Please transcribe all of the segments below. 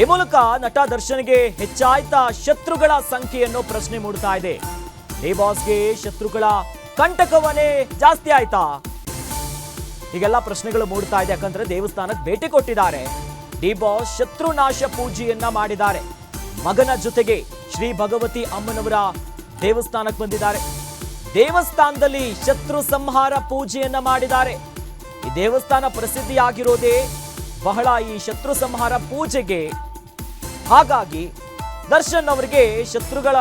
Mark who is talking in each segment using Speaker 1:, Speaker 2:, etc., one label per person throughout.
Speaker 1: ಈ ಮೂಲಕ ನಟ ದರ್ಶನ್ಗೆ ಹೆಚ್ಚಾಯ್ತಾ ಶತ್ರುಗಳ ಸಂಖ್ಯೆಯನ್ನು ಪ್ರಶ್ನೆ ಮೂಡ್ತಾ ಇದೆ. ಡಿ ಬಾಸ್ಗೆ ಶತ್ರುಗಳ ಕಂಟಕವನೇ ಜಾಸ್ತಿ ಆಯ್ತಾ? ಹೀಗೆಲ್ಲ ಪ್ರಶ್ನೆಗಳು ಮೂಡ್ತಾ ಇದೆ. ಯಾಕಂದ್ರೆ ದೇವಸ್ಥಾನಕ್ಕೆ ಭೇಟಿ ಕೊಟ್ಟಿದ್ದಾರೆ. ಡಿ ಬಾಸ್ ಶತ್ರುನಾಶ ಪೂಜೆಯನ್ನ ಮಾಡಿದ್ದಾರೆ. ಮಗನ ಜೊತೆಗೆ ಶ್ರೀ ಭಗವತಿ ಅಮ್ಮನವರ ದೇವಸ್ಥಾನಕ್ಕೆ ಬಂದಿದ್ದಾರೆ. ದೇವಸ್ಥಾನದಲ್ಲಿ ಶತ್ರು ಸಂಹಾರ ಪೂಜೆಯನ್ನ ಮಾಡಿದ್ದಾರೆ. ಈ ದೇವಸ್ಥಾನ ಪ್ರಸಿದ್ಧಿಯಾಗಿರೋದೇ ಬಹಳ ಈ ಶತ್ರು ಸಂಹಾರ ಪೂಜೆಗೆ ಹಾಗಾಗಿ ದರ್ಶನ್ ಅವರಿಗೆ ಶತ್ರುಗಳ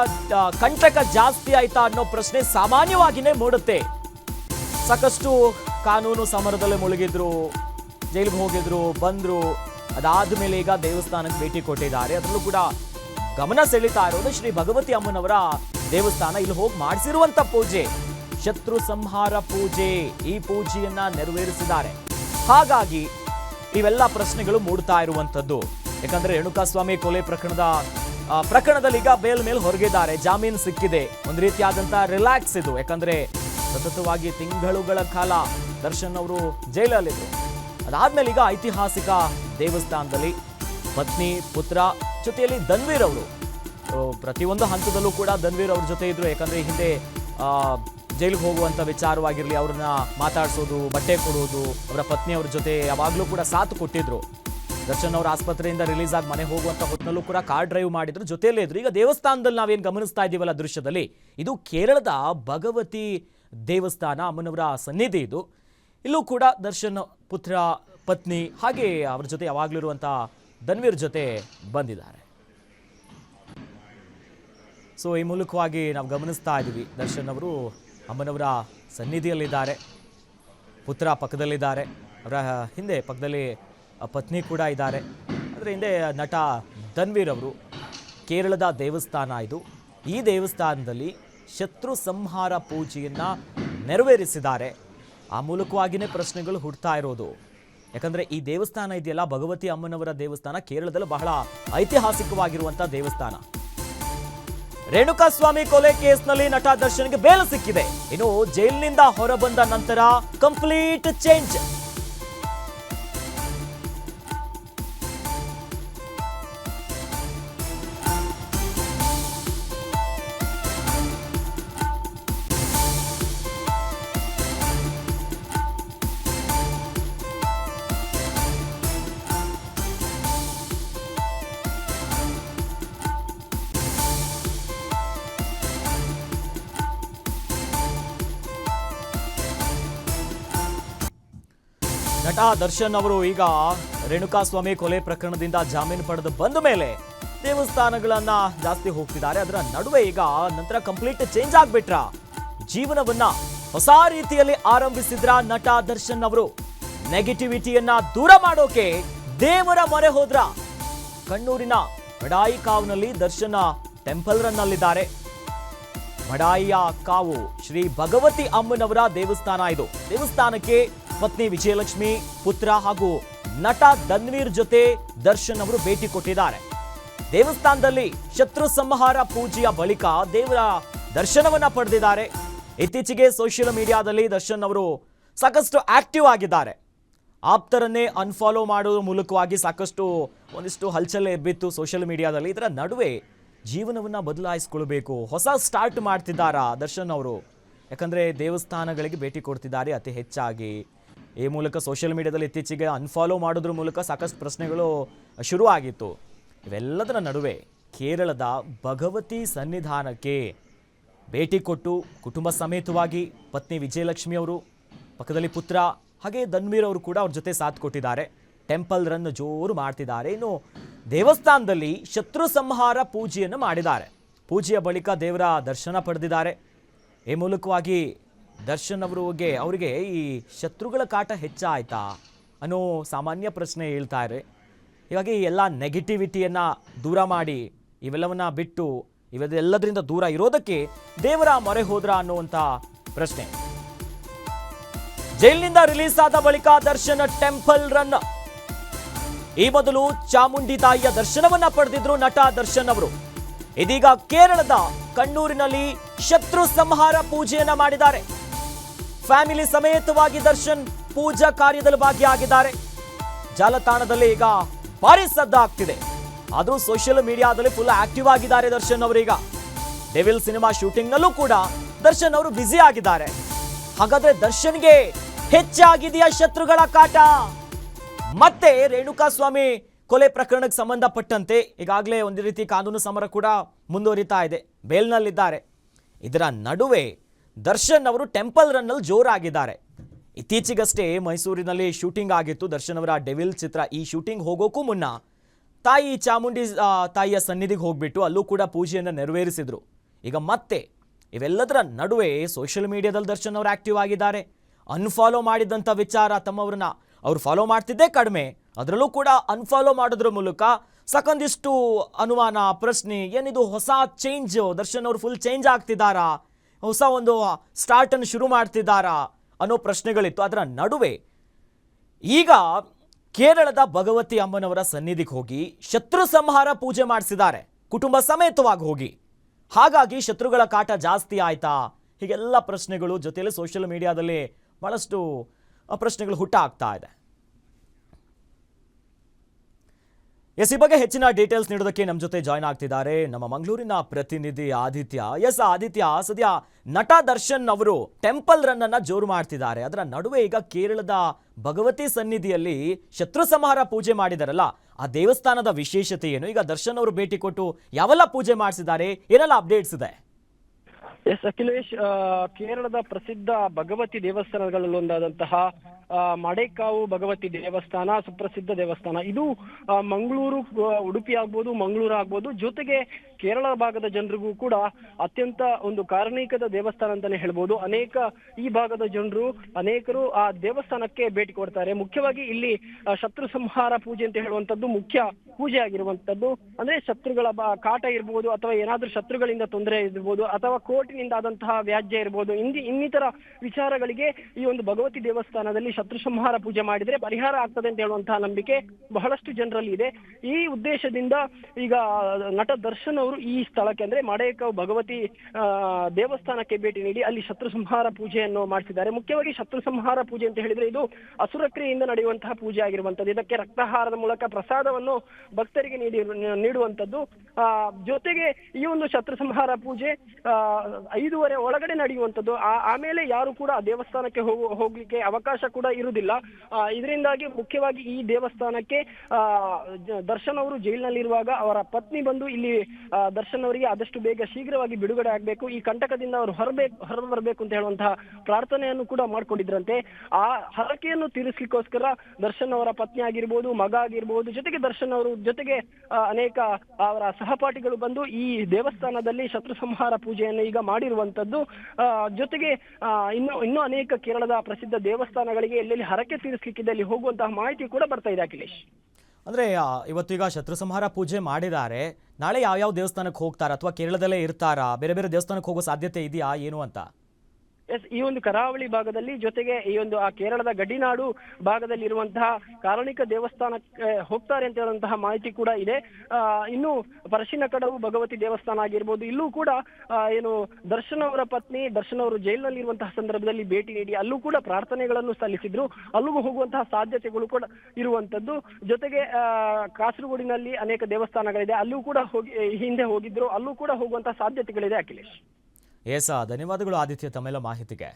Speaker 1: ಕಂಟಕ ಜಾಸ್ತಿ ಆಯ್ತಾ ಅನ್ನೋ ಪ್ರಶ್ನೆ ಸಾಮಾನ್ಯವಾಗಿನೇ ಮೂಡುತ್ತೆ. ಸಾಕಷ್ಟು ಕಾನೂನು ಸಮರದಲ್ಲಿ ಮುಳುಗಿದ್ರು, ಜೈಲಿಗೆ ಹೋಗಿದ್ರು, ಬಂದ್ರು. ಅದಾದ ಮೇಲೆ ಈಗ ದೇವಸ್ಥಾನಕ್ಕೆ ಭೇಟಿ ಕೊಟ್ಟಿದ್ದಾರೆ. ಅದರಲ್ಲೂ ಕೂಡ ಗಮನ ಸೆಳೀತಾ ಇರೋದು ಶ್ರೀ ಭಗವತಿ ಅಮ್ಮನವರ ದೇವಸ್ಥಾನ. ಇಲ್ಲಿ ಹೋಗಿ ಮಾಡಿಸಿರುವಂತ ಪೂಜೆ, ಶತ್ರು ಸಂಹಾರ ಪೂಜೆ ಈ ಪೂಜೆಯನ್ನ ನೆರವೇರಿಸಿದ್ದಾರೆ. ಹಾಗಾಗಿ ಇವೆಲ್ಲ ಪ್ರಶ್ನೆಗಳು ಮೂಡ್ತಾ ಇರುವಂತದ್ದು ಯಾಕಂದ್ರೆ ರೇಣುಕಾಸ್ವಾಮಿ ಕೊಲೆ ಪ್ರಕರಣದ ಪ್ರಕರಣದಲ್ಲಿ ಈಗ ಬೇಲ್ ಮೇಲೆ ಹೊರಗಿದ್ದಾರೆ. ಜಾಮೀನು ಸಿಕ್ಕಿದೆ. ಒಂದು ರೀತಿಯಾದಂತ ರಿಲ್ಯಾಕ್ಸ್ ಇದು. ಯಾಕಂದ್ರೆ ಸತತವಾಗಿ ತಿಂಗಳುಗಳ ಕಾಲ ದರ್ಶನ್ ಅವರು ಜೈಲಲ್ಲಿದ್ದರು ಅದಾದ್ಮೇಲೆ ಈಗ ಐತಿಹಾಸಿಕ ದೇವಸ್ಥಾನದಲ್ಲಿ ಪತ್ನಿ, ಪುತ್ರ ಜೊತೆಯಲ್ಲಿ ಧನ್ವೀರ್ ಅವರು. ಪ್ರತಿಯೊಂದು ಹಂತದಲ್ಲೂ ಕೂಡ ಧನ್ವೀರ್ ಅವ್ರ ಜೊತೆ ಇದ್ರು. ಯಾಕಂದ್ರೆ ಹಿಂದೆ ಜೈಲಿಗೆ ಹೋಗುವಂತ ವಿಚಾರವಾಗಿರಲಿ, ಅವ್ರನ್ನ ಮಾತಾಡಿಸೋದು, ಬಟ್ಟೆ ಕೊಡೋದು, ಅವರ ಪತ್ನಿ ಅವ್ರ ಜೊತೆ ಯಾವಾಗಲೂ ಕೂಡ ಸಾಥ್ ಕೊಟ್ಟಿದ್ರು. ದರ್ಶನ್ ಅವ್ರ ಆಸ್ಪತ್ರೆಯಿಂದ ರಿಲೀಸ್ ಆಗಿ ಮನೆ ಹೋಗುವಂತ ಹೊತ್ತಿನಲ್ಲೂ ಕೂಡ ಕಾರ್ ಡ್ರೈವ್ ಮಾಡಿದ್ರು. ಜೊತೆಯಲ್ಲೇ ಇದ್ರು. ಈಗ ದೇವಸ್ಥಾನದಲ್ಲಿ ನಾವೇನು ಗಮನಿಸ್ತಾ ಇದ್ದೀವಲ್ಲ ದೃಶ್ಯದಲ್ಲಿ, ಇದು ಕೇರಳದ ಭಗವತಿ ದೇವಸ್ಥಾನ ಅಮ್ಮನವರ ಸನ್ನಿಧಿ ಇದು. ಇಲ್ಲೂ ಕೂಡ ದರ್ಶನ್ ಪುತ್ರ, ಪತ್ನಿ, ಹಾಗೆ ಅವ್ರ ಜೊತೆ ಯಾವಾಗಲೂ ಇರುವಂಥ ಧನ್ವೀರ್ ಜೊತೆ ಬಂದಿದ್ದಾರೆ. ಸೊ ಈ ಮೂಲಕವಾಗಿ ನಾವು ಗಮನಿಸ್ತಾ ಇದ್ದೀವಿ, ದರ್ಶನ್ ಅವರು ಅಮ್ಮನವರ ಸನ್ನಿಧಿಯಲ್ಲಿದ್ದಾರೆ, ಪುತ್ರ ಪಕ್ಕದಲ್ಲಿದ್ದಾರೆ. ಅವರ ಹಿಂದೆ ಪಕ್ಕದಲ್ಲಿ ಪತ್ನಿ ಕೂಡ ಇದ್ದಾರೆ. ಅದರ ಹಿಂದೆ ನಟ ಧನ್ವೀರ್ ಅವರು ಕೇರಳದ ದೇವಸ್ಥಾನ ಇದು. ಈ ದೇವಸ್ಥಾನದಲ್ಲಿ ಶತ್ರು ಸಂಹಾರ ಪೂಜೆಯನ್ನು ನೆರವೇರಿಸಿದ್ದಾರೆ. ಆ ಮೂಲಕವಾಗಿಯೇ ಪ್ರಶ್ನೆಗಳು ಹುಡ್ತಾ ಇರೋದು. ಯಾಕಂದರೆ ಈ ದೇವಸ್ಥಾನ ಇದೆಯಲ್ಲ, ಭಗವತಿ ಅಮ್ಮನವರ ದೇವಸ್ಥಾನ ಕೇರಳದಲ್ಲಿ ಬಹಳ ಐತಿಹಾಸಿಕವಾಗಿರುವಂಥ ದೇವಸ್ಥಾನ. ರೇಣುಕಾಸ್ವಾಮಿ ಕೊಲೆ ಕೇಸ್ನಲ್ಲಿ ನಟ ದರ್ಶನ್ಗೆ ಬೇಲ್ ಸಿಕ್ಕಿದೆ. ಇನ್ನು ಜೈಲಿನಿಂದ ಹೊರಬಂದ ನಂತರ ಕಂಪ್ಲೀಟ್ ಚೇಂಜ್. ನಟ ದರ್ಶನ್ ಅವರು ಈಗ ರೇಣುಕಾಸ್ವಾಮಿ ಕೊಲೆ ಪ್ರಕರಣದಿಂದ ಜಾಮೀನು ಪಡೆದು ಬಂದ ಮೇಲೆ ದೇವಸ್ಥಾನಗಳನ್ನ ಜಾಸ್ತಿ ಹೋಗ್ತಿದ್ದಾರೆ. ಅದರ ನಡುವೆ ಈಗ ನಂತರ ಕಂಪ್ಲೀಟ್ ಚೇಂಜ್ ಆಗ್ಬಿಟ್ರ. ಜೀವನವನ್ನ ಹೊಸ ರೀತಿಯಲ್ಲಿ ಆರಂಭಿಸಿದ್ರ ನಟ ದರ್ಶನ್ ಅವರು. ನೆಗೆಟಿವಿಟಿಯನ್ನ ದೂರ ಮಾಡೋಕೆ ದೇವರ ಮೊರೆ ಹೋದ್ರ. ಕಣ್ಣೂರಿನ ಬಡಾಯಿ ಕಾವ್ನಲ್ಲಿ ದರ್ಶನ ಟೆಂಪಲ್ ರನ್ನಲ್ಲಿದ್ದಾರೆ ನಲ್ಲಿದ್ದಾರೆ. ಮಡಾಯಿಯ ಕಾವು ಶ್ರೀ ಭಗವತಿ ಅಮ್ಮನವರ ದೇವಸ್ಥಾನ ಇದು. ದೇವಸ್ಥಾನಕ್ಕೆ ಪತ್ನಿ ವಿಜಯಲಕ್ಷ್ಮಿ ಪುತ್ರ ಹಾಗೂ ನಟ ಧನ್ವೀರ್ ಜೊತೆ ದರ್ಶನ್ ಅವರು ಭೇಟಿ ಕೊಟ್ಟಿದ್ದಾರೆ. ದೇವಸ್ಥಾನದಲ್ಲಿ ಶತ್ರು ಸಂಹಾರ ಪೂಜೆಯ ಬಳಿಕ ದೇವರ ದರ್ಶನವನ್ನ ಪಡೆದಿದ್ದಾರೆ. ಇತ್ತೀಚೆಗೆ ಸೋಷಿಯಲ್ ಮೀಡಿಯಾದಲ್ಲಿ ದರ್ಶನ್ ಅವರು ಸಾಕಷ್ಟು ಆಕ್ಟಿವ್ ಆಗಿದ್ದಾರೆ. ಆಪ್ತರನ್ನೇ ಅನ್ಫಾಲೋ ಮಾಡುವ ಮೂಲಕವಾಗಿ ಸಾಕಷ್ಟು ಒಂದಿಷ್ಟು ಹಲ್ಚಲ್ ಎಬ್ಬಿತ್ತು ಸೋಷಿಯಲ್ ಮೀಡಿಯಾದಲ್ಲಿ ಇದರ ನಡುವೆ ಜೀವನವನ್ನು ಬದಲಾಯಿಸ್ಕೊಳ್ಬೇಕು, ಹೊಸ ಸ್ಟಾರ್ಟ್ ಮಾಡ್ತಿದ್ದಾರಾ ದರ್ಶನ್ ಅವರು. ಯಾಕಂದರೆ ದೇವಸ್ಥಾನಗಳಿಗೆ ಭೇಟಿ ಕೊಡ್ತಿದ್ದಾರೆ ಅತಿ ಹೆಚ್ಚಾಗಿ. ಈ ಮೂಲಕ ಸೋಷಿಯಲ್ ಮೀಡಿಯಾದಲ್ಲಿ ಇತ್ತೀಚೆಗೆ ಅನ್ಫಾಲೋ ಮಾಡೋದ್ರ ಮೂಲಕ ಸಾಕಷ್ಟು ಪ್ರಶ್ನೆಗಳು ಶುರುವಾಗಿತ್ತು. ಇವೆಲ್ಲದರ ನಡುವೆ ಕೇರಳದ ಭಗವತಿ ಸನ್ನಿಧಾನಕ್ಕೆ ಭೇಟಿ ಕೊಟ್ಟು ಕುಟುಂಬ ಸಮೇತವಾಗಿ ಪತ್ನಿ ವಿಜಯಲಕ್ಷ್ಮಿ ಅವರು, ಪಕ್ಕದಲ್ಲಿ ಪುತ್ರ, ಹಾಗೆ ಧನ್ವೀರ್ ಅವರು ಕೂಡ ಅವ್ರ ಜೊತೆ ಸಾಥ್ ಕೊಟ್ಟಿದ್ದಾರೆ. ಟೆಂಪಲ್ ರನ್ ಜೋರು ಮಾಡ್ತಿದ್ದಾರೆ. ಇನ್ನು ದೇವಸ್ಥಾನದಲ್ಲಿ ಶತ್ರು ಸಂಹಾರ ಪೂಜೆಯನ್ನು ಮಾಡಿದ್ದಾರೆ. ಪೂಜೆಯ ಬಳಿಕ ದೇವರ ದರ್ಶನ ಪಡೆದಿದ್ದಾರೆ. ಈ ಮೂಲಕವಾಗಿ ದರ್ಶನ್ ಅವ್ರಿಗೆ ಅವರಿಗೆ ಈ ಶತ್ರುಗಳ ಕಾಟ ಹೆಚ್ಚಾಯ್ತಾ ಅನ್ನೋ ಸಾಮಾನ್ಯ ಪ್ರಶ್ನೆ ಹೇಳ್ತಾ ಇರಿ ಹೀಗಾಗಿ ಎಲ್ಲ ನೆಗೆಟಿವಿಟಿಯನ್ನು ದೂರ ಮಾಡಿ, ಇವೆಲ್ಲವನ್ನ ಬಿಟ್ಟು, ಇವೆಲ್ಲದರಿಂದ ದೂರ ಇರೋದಕ್ಕೆ ದೇವರ ಮೊರೆ ಹೋದ್ರ ಅನ್ನುವಂಥ ಪ್ರಶ್ನೆ. ಜೈಲಿನಿಂದ ರಿಲೀಸ್ ಆದ ಬಳಿಕ ದರ್ಶನ ಟೆಂಪಲ್ ರನ್. ಈ ಮೊದಲು ಚಾಮುಂಡಿ ತಾಯಿಯ ದರ್ಶನವನ್ನ ಪಡೆದಿದ್ರು ನಟ ದರ್ಶನ್ ಅವರು. ಇದೀಗ ಕೇರಳದ ಕಣ್ಣೂರಿನಲ್ಲಿ ಶತ್ರು ಸಂಹಾರ ಪೂಜೆಯನ್ನ ಮಾಡಿದ್ದಾರೆ. ಫ್ಯಾಮಿಲಿ ಸಮೇತವಾಗಿ ದರ್ಶನ್ ಪೂಜಾ ಕಾರ್ಯದಲ್ಲಿ ಭಾಗಿಯಾಗಿದ್ದಾರೆ. ಜಾಲತಾಣದಲ್ಲಿ ಈಗ ಭಾರಿ ಸದ್ದಾಗ್ತಿದೆ ಆದರೂ ಸೋಷಿಯಲ್ ಮೀಡಿಯಾದಲ್ಲಿ ಫುಲ್ ಆಕ್ಟಿವ್ ಆಗಿದ್ದಾರೆ ದರ್ಶನ್ ಅವರೀಗ. ಡೆವಿಲ್ ಸಿನಿಮಾ ಶೂಟಿಂಗ್ನಲ್ಲೂ ಕೂಡ ದರ್ಶನ್ ಅವರು ಬ್ಯುಸಿ ಆಗಿದ್ದಾರೆ. ಹಾಗಾದ್ರೆ ದರ್ಶನ್ಗೆ ಹೆಚ್ಚಾಗಿದೆಯಾ ಶತ್ರುಗಳ ಕಾಟ? ಮತ್ತೆ ರೇಣುಕಾ ಸ್ವಾಮಿ ಕೊಲೆ ಪ್ರಕರಣಕ್ಕೆ ಸಂಬಂಧಪಟ್ಟಂತೆ ಈಗಾಗಲೇ ಒಂದು ರೀತಿ ಕಾನೂನು ಸಮರ ಕೂಡ ಮುಂದುವರಿತಾ ಇದೆ. ಬೇಲ್ನಲ್ಲಿದ್ದಾರೆ. ಇದರ ನಡುವೆ ದರ್ಶನ್ ಅವರು ಟೆಂಪಲ್ ರನ್ನಲ್ಲಿ ಜೋರಾಗಿದ್ದಾರೆ. ಇತ್ತೀಚೆಗಷ್ಟೇ ಮೈಸೂರಿನಲ್ಲಿ ಶೂಟಿಂಗ್ ಆಗಿತ್ತು. ದರ್ಶನ್ ಅವರ ಡೆವಿಲ್ ಚಿತ್ರ ಈ ಶೂಟಿಂಗ್ ಹೋಗೋಕ್ಕೂ ಮುನ್ನ ತಾಯಿ ಚಾಮುಂಡಿ ತಾಯಿಯ ಸನ್ನಿಧಿಗೆ ಹೋಗ್ಬಿಟ್ಟು ಅಲ್ಲೂ ಕೂಡ ಪೂಜೆಯನ್ನು ನೆರವೇರಿಸಿದ್ರು. ಈಗ ಮತ್ತೆ ಇವೆಲ್ಲದರ ನಡುವೆ ಸೋಷಿಯಲ್ ಮೀಡಿಯಾದಲ್ಲಿ ದರ್ಶನ್ ಅವರು ಆಕ್ಟಿವ್ ಆಗಿದ್ದಾರೆ. ಅನ್ಫಾಲೋ ಮಾಡಿದಂಥ ವಿಚಾರ ತಮ್ಮವ್ರನ್ನ. ಅವ್ರು ಫಾಲೋ ಮಾಡ್ತಿದ್ದೇ ಕಡಿಮೆ. ಅದರಲ್ಲೂ ಕೂಡ ಅನ್ಫಾಲೋ ಮಾಡೋದ್ರ ಮೂಲಕ ಸಾಕೊಂದಿಷ್ಟು ಅನುಮಾನ, ಪ್ರಶ್ನೆ, ಏನಿದು ಹೊಸ ಚೇಂಜ್, ದರ್ಶನ್ ಅವರು ಫುಲ್ ಚೇಂಜ್ ಆಗ್ತಿದ್ದಾರಾ? ಹೊಸ ಒಂದು ಸ್ಟಾರ್ಟನ್ನು ಶುರು ಮಾಡ್ತಿದ್ದಾರಾ ಅನ್ನೋ ಪ್ರಶ್ನೆಗಳಿತ್ತು. ಅದರ ನಡುವೆ ಈಗ ಕೇರಳದ ಭಗವತಿ ಅಮ್ಮನವರ ಸನ್ನಿಧಿಗೆ ಹೋಗಿ ಶತ್ರು ಸಂಹಾರ ಪೂಜೆ ಮಾಡಿಸಿದ್ದಾರೆ. ಕುಟುಂಬ ಸಮೇತವಾಗಿ ಹೋಗಿ. ಹಾಗಾಗಿ ಶತ್ರುಗಳ ಕಾಟ ಜಾಸ್ತಿ ಆಯ್ತಾ? ಹೀಗೆಲ್ಲ ಪ್ರಶ್ನೆಗಳು ಜೊತೆಯಲ್ಲಿ ಸೋಷಿಯಲ್ ಮೀಡಿಯಾದಲ್ಲಿ ಭಾಳಷ್ಟು ಪ್ರಶ್ನೆಗಳು ಹುಟ್ಟ ಆಗ್ತಾ ಇದೆ. ಎಸ್, ಈ ಬಗ್ಗೆ ಹೆಚ್ಚಿನ ಡೀಟೇಲ್ಸ್ ನೀಡೋದಕ್ಕೆ ನಮ್ಮ ಜೊತೆ ಜಾಯ್ನ್ ಆಗ್ತಿದ್ದಾರೆ ನಮ್ಮ ಮಂಗಳೂರಿನ ಪ್ರತಿನಿಧಿ ಆದಿತ್ಯ. ಎಸ್, ಆದಿತ್ಯ ಸದ್ಯ ನಟ ದರ್ಶನ್ ಅವರು ಟೆಂಪಲ್ ರನ್ ಅನ್ನ ಜೋರು ಮಾಡ್ತಿದ್ದಾರೆ. ಅದರ ನಡುವೆ ಈಗ ಕೇರಳದ ಭಗವತಿ ಸನ್ನಿಧಿಯಲ್ಲಿ ಶತ್ರು ಸಂಹಾರ ಪೂಜೆ ಮಾಡಿದಾರಲ್ಲ, ಆ ದೇವಸ್ಥಾನದ ವಿಶೇಷತೆ ಏನು? ಈಗ ದರ್ಶನ್ ಅವರು ಭೇಟಿ ಕೊಟ್ಟು ಯಾವೆಲ್ಲ ಪೂಜೆ ಮಾಡಿಸಿದ್ದಾರೆ? ಏನೆಲ್ಲ ಅಪ್ಡೇಟ್ಸ್ ಇದೆ?
Speaker 2: ಎಸ್, ಅಖಿಲೇಶ್ ಕೇರಳದ ಪ್ರಸಿದ್ಧ ಭಗವತಿ ದೇವಸ್ಥಾನಗಳಲ್ಲಿ ಒಂದಾದಂತಹ ಮಡೇಕಾವು ಭಗವತಿ ದೇವಸ್ಥಾನ, ಸುಪ್ರಸಿದ್ಧ ದೇವಸ್ಥಾನ. ಇದು ಮಂಗಳೂರು ಉಡುಪಿ ಆಗ್ಬೋದು, ಮಂಗಳೂರು ಆಗ್ಬೋದು, ಜೊತೆಗೆ ಕೇರಳ ಭಾಗದ ಜನರಿಗೂ ಕೂಡ ಅತ್ಯಂತ ಒಂದು ಕಾರಣೀಕದ ದೇವಸ್ಥಾನ ಅಂತಾನೆ ಹೇಳ್ಬೋದು. ಅನೇಕ, ಈ ಭಾಗದ ಜನರು, ಅನೇಕರು ಆ ದೇವಸ್ಥಾನಕ್ಕೆ ಭೇಟಿ ಕೊಡ್ತಾರೆ. ಮುಖ್ಯವಾಗಿ ಇಲ್ಲಿ ಶತ್ರು ಸಂಹಾರ ಪೂಜೆ ಅಂತ ಹೇಳುವಂತದ್ದು ಮುಖ್ಯ ಪೂಜೆ ಆಗಿರುವಂತದ್ದು ಅಂದ್ರೆ ಶತ್ರುಗಳ ಕಾಟ ಇರ್ಬೋದು, ಅಥವಾ ಏನಾದ್ರೂ ಶತ್ರುಗಳಿಂದ ತೊಂದರೆ ಇರ್ಬೋದು, ಅಥವಾ ಕೋರ್ಟಿನಿಂದ ಆದಂತಹ ವ್ಯಾಜ್ಯ ಇರ್ಬೋದು. ಇಂದಿ, ಇನ್ನಿತರ ವಿಚಾರಗಳಿಗೆ ಈ ಒಂದು ಭಗವತಿ ದೇವಸ್ಥಾನದಲ್ಲಿ ಶತ್ರು ಸಂಹಾರ ಪೂಜೆ ಮಾಡಿದ್ರೆ ಪರಿಹಾರ ಆಗ್ತದೆ ಅಂತ ಹೇಳುವಂತಹ ನಂಬಿಕೆ ಬಹಳಷ್ಟು ಜನರಲ್ಲಿ ಇದೆ. ಈ ಉದ್ದೇಶದಿಂದ ಈಗ ನಟ ದರ್ಶನ್ ಅವರು ಈ ಸ್ಥಳಕ್ಕೆ ಅಂದ್ರೆ ಮಡೇಕ ಭಗವತಿ ದೇವಸ್ಥಾನಕ್ಕೆ ಭೇಟಿ ನೀಡಿ ಅಲ್ಲಿ ಶತ್ರು ಸಂಹಾರ ಪೂಜೆಯನ್ನು ಮಾಡಿಸಿದ್ದಾರೆ ಮುಖ್ಯವಾಗಿ ಶತ್ರು ಸಂಹಾರ ಪೂಜೆ ಅಂತ ಹೇಳಿದ್ರೆ ಇದು ಅಸುರಕ್ರಿಯೆಯಿಂದ ನಡೆಯುವಂತಹ ಪೂಜೆ ಆಗಿರುವಂತದ್ದು ಇದಕ್ಕೆ ರಕ್ತಹಾರದ ಮೂಲಕ ಪ್ರಸಾದವನ್ನು ಭಕ್ತರಿಗೆ ನೀಡಿ ನೀಡುವಂತದ್ದು ಜೊತೆಗೆ ಈ ಒಂದು ಶತ್ರು ಸಂಹಾರ ಪೂಜೆ ಐದೂವರೆ ಒಳಗಡೆ ನಡೆಯುವಂಥದ್ದು, ಆ- ಆಮೇಲೆ ಯಾರು ಕೂಡ ದೇವಸ್ಥಾನಕ್ಕೆ ಹೋಗು, ಹೋಗ್ಲಿಕ್ಕೆ ಅವಕಾಶ ಕೂಡ ಇರುವುದಿಲ್ಲ. ಇದರಿಂದಾಗಿ ಮುಖ್ಯವಾಗಿ ಈ ದೇವಸ್ಥಾನಕ್ಕೆ ದರ್ಶನ್ ಅವರು ಜೈಲಿನಲ್ಲಿರುವಾಗ ಅವರ ಪತ್ನಿ ಬಂದು ಇಲ್ಲಿ ದರ್ಶನ್ ಅವರಿಗೆ ಆದಷ್ಟು ಬೇಗ ಶೀಘ್ರವಾಗಿ ಬಿಡುಗಡೆ ಆಗಬೇಕು, ಈ ಕಂಟಕದಿಂದ ಅವರು ಹೊರಬೇಕು ಹೊರ ಬರಬೇಕು ಅಂತ ಹೇಳುವಂತಹ ಪ್ರಾರ್ಥನೆಯನ್ನು ಕೂಡ ಮಾಡ್ಕೊಂಡಿದ್ರಂತೆ. ಆ ಹರಕೆಯನ್ನು ತೀರಿಸ್ಲಿಕ್ಕೋಸ್ಕರ ದರ್ಶನ್ ಅವರ ಪತ್ನಿ ಆಗಿರ್ಬೋದು, ಮಗ ಆಗಿರ್ಬೋದು, ಜೊತೆಗೆ ದರ್ಶನ್ ಅವರು ಜೊತೆಗೆ ಅನೇಕ ಅವರ ಸಹಪಾಠಿಗಳು ಬಂದು ಈ ದೇವಸ್ಥಾನದಲ್ಲಿ ಶತ್ರು ಸಂಹಾರ ಪೂಜೆಯನ್ನು ಈಗ ಮಾಡಿರುವಂತದ್ದು ಜೊತೆಗೆ ಇನ್ನು, ಇನ್ನೂ ಅನೇಕ ಕೇರಳದ ಪ್ರಸಿದ್ಧ ದೇವಸ್ಥಾನಗಳಿಗೆ ಎಲ್ಲೆಲ್ಲಿ ಹರಕೆ ತೀರಿಸಲಿಕ್ಕಿದೆ, ಅಲ್ಲಿ ಹೋಗುವಂತಹ ಮಾಹಿತಿ ಕೂಡ ಬರ್ತಾ ಇದೆ ಅಖಿಲೇಶ್.
Speaker 1: ಅಂದ್ರೆ ಇವತ್ತು ಈಗ ಶತ್ರು ಪೂಜೆ ಮಾಡಿದ್ದಾರೆ. ನಾಳೆ ಯಾವ್ಯಾವ ದೇವಸ್ಥಾನಕ್ಕೆ ಹೋಗ್ತಾರಾ? ಅಥವಾ ಕೇರಳದಲ್ಲೇ ಇರ್ತಾರಾ? ಬೇರೆ ಬೇರೆ ದೇವಸ್ಥಾನಕ್ಕೆ ಹೋಗೋ ಸಾಧ್ಯತೆ ಇದೆಯಾ, ಏನು ಅಂತ?
Speaker 2: ಎಸ್, ಈ ಒಂದು ಕರಾವಳಿ ಭಾಗದಲ್ಲಿ ಜೊತೆಗೆ ಈ ಒಂದು, ಆ ಕೇರಳದ ಗಡಿನಾಡು ಭಾಗದಲ್ಲಿ ಇರುವಂತಹ ಕಾರಣಿಕ ದೇವಸ್ಥಾನಕ್ಕೆ ಹೋಗ್ತಾರೆ ಅಂತ ಹೇಳುವಂತಹ ಮಾಹಿತಿ ಕೂಡ ಇದೆ. ಇನ್ನು ಪರಶಿನ ಕಡವು ಭಗವತಿ ದೇವಸ್ಥಾನ ಆಗಿರ್ಬೋದು, ಇಲ್ಲೂ ಕೂಡ ಏನು ದರ್ಶನ್ ಅವರ ಪತ್ನಿ, ದರ್ಶನ್ ಅವರು ಜೈಲಿನಲ್ಲಿ ಇರುವಂತಹ ಸಂದರ್ಭದಲ್ಲಿ ಭೇಟಿ ನೀಡಿ, ಅಲ್ಲೂ ಕೂಡ ಪ್ರಾರ್ಥನೆಗಳನ್ನು ಸಲ್ಲಿಸಿದ್ರು. ಅಲ್ಲಿಗೂ ಹೋಗುವಂತಹ ಸಾಧ್ಯತೆಗಳು ಕೂಡ ಇರುವಂತದ್ದು ಜೊತೆಗೆ ಕಾಸರಗೋಡಿನಲ್ಲಿ ಅನೇಕ ದೇವಸ್ಥಾನಗಳಿದೆ. ಅಲ್ಲೂ ಕೂಡ ಹೋಗಿ, ಹಿಂದೆ ಹೋಗಿದ್ರು. ಅಲ್ಲೂ ಕೂಡ ಹೋಗುವಂತಹ ಸಾಧ್ಯತೆಗಳಿದೆ, ಅಖಿಲೇಶ್.
Speaker 1: ಏಸ, ಧನ್ಯವಾದಗಳು ಆದಿತ್ಯ ತಮ್ಮೆಲ್ಲ ಮಾಹಿತಿಗೆ.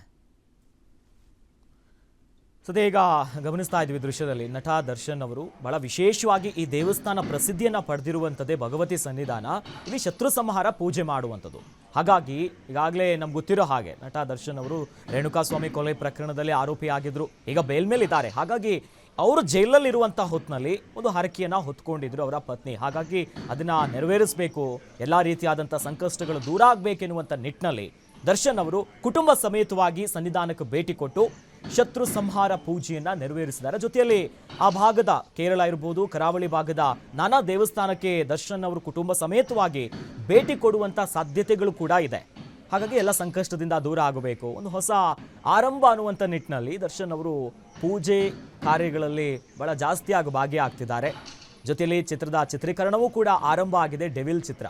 Speaker 1: ಸದ್ಯ ಈಗ ಗಮನಿಸ್ತಾ ಇದ್ವಿ ದೃಶ್ಯದಲ್ಲಿ, ನಟ ದರ್ಶನ್ ಅವರು ಬಹಳ ವಿಶೇಷವಾಗಿ ಈ ದೇವಸ್ಥಾನ ಪ್ರಸಿದ್ಧಿಯನ್ನ ಪಡೆದಿರುವಂಥದ್ದೇ ಭಗವತಿ ಸನ್ನಿಧಾನ, ಇಲ್ಲಿ ಶತ್ರು ಸಂಹಾರ ಪೂಜೆ ಮಾಡುವಂಥದ್ದು ಹಾಗಾಗಿ ಈಗಾಗಲೇ ನಮ್ಗೆ ಗೊತ್ತಿರೋ ಹಾಗೆ ನಟ ದರ್ಶನ್ ಅವರು ರೇಣುಕಾಸ್ವಾಮಿ ಕೊಲೆ ಪ್ರಕರಣದಲ್ಲಿ ಆರೋಪಿಯಾಗಿದ್ರು, ಈಗ ಬೇಲ್ ಮೇಲಿದ್ದಾರೆ. ಹಾಗಾಗಿ ಅವರು ಜೈಲಲ್ಲಿರುವಂಥ ಹೊತ್ತಿನಲ್ಲಿ ಒಂದು ಹರಕೆಯನ್ನು ಹೊತ್ಕೊಂಡಿದ್ರು ಅವರ ಪತ್ನಿ. ಹಾಗಾಗಿ ಅದನ್ನ ನೆರವೇರಿಸಬೇಕು, ಎಲ್ಲ ರೀತಿಯಾದಂಥ ಸಂಕಷ್ಟಗಳು ದೂರ ಆಗಬೇಕೆನ್ನುವಂಥ ನಿಟ್ಟಿನಲ್ಲಿ ದರ್ಶನ್ ಅವರು ಕುಟುಂಬ ಸಮೇತವಾಗಿ ಸನ್ನಿಧಾನಕ್ಕೆ ಭೇಟಿ ಕೊಟ್ಟು ಶತ್ರು ಸಂಹಾರ ಪೂಜೆಯನ್ನ ನೆರವೇರಿಸಿದ್ದಾರೆ. ಜೊತೆಯಲ್ಲಿ ಆ ಭಾಗದ ಕೇರಳ ಇರ್ಬೋದು, ಕರಾವಳಿ ಭಾಗದ ನಾನಾ ದೇವಸ್ಥಾನಕ್ಕೆ ದರ್ಶನ್ ಅವರು ಕುಟುಂಬ ಸಮೇತವಾಗಿ ಭೇಟಿ ಕೊಡುವಂತ ಸಾಧ್ಯತೆಗಳು ಕೂಡ ಇದೆ. ಹಾಗಾಗಿ ಎಲ್ಲ ಸಂಕಷ್ಟದಿಂದ ದೂರ ಆಗಬೇಕು. ಒಂದು ಹೊಸ ಆರಂಭ ಅನ್ನುವಂಥ ನಿಟ್ಟಿನಲ್ಲಿ ದರ್ಶನ್ ಅವರು ಪೂಜೆ ಕಾರ್ಯಗಳಲ್ಲಿ ಬಹಳ ಜಾಸ್ತಿಯಾಗಿ ಭಾಗಿಯಾಗ್ತಿದ್ದಾರೆ. ಜೊತೆಯಲ್ಲಿ ಚಿತ್ರದ ಚಿತ್ರೀಕರಣವೂ ಕೂಡ ಆರಂಭ ಆಗಿದೆ, ಡೆವಿಲ್ ಚಿತ್ರ.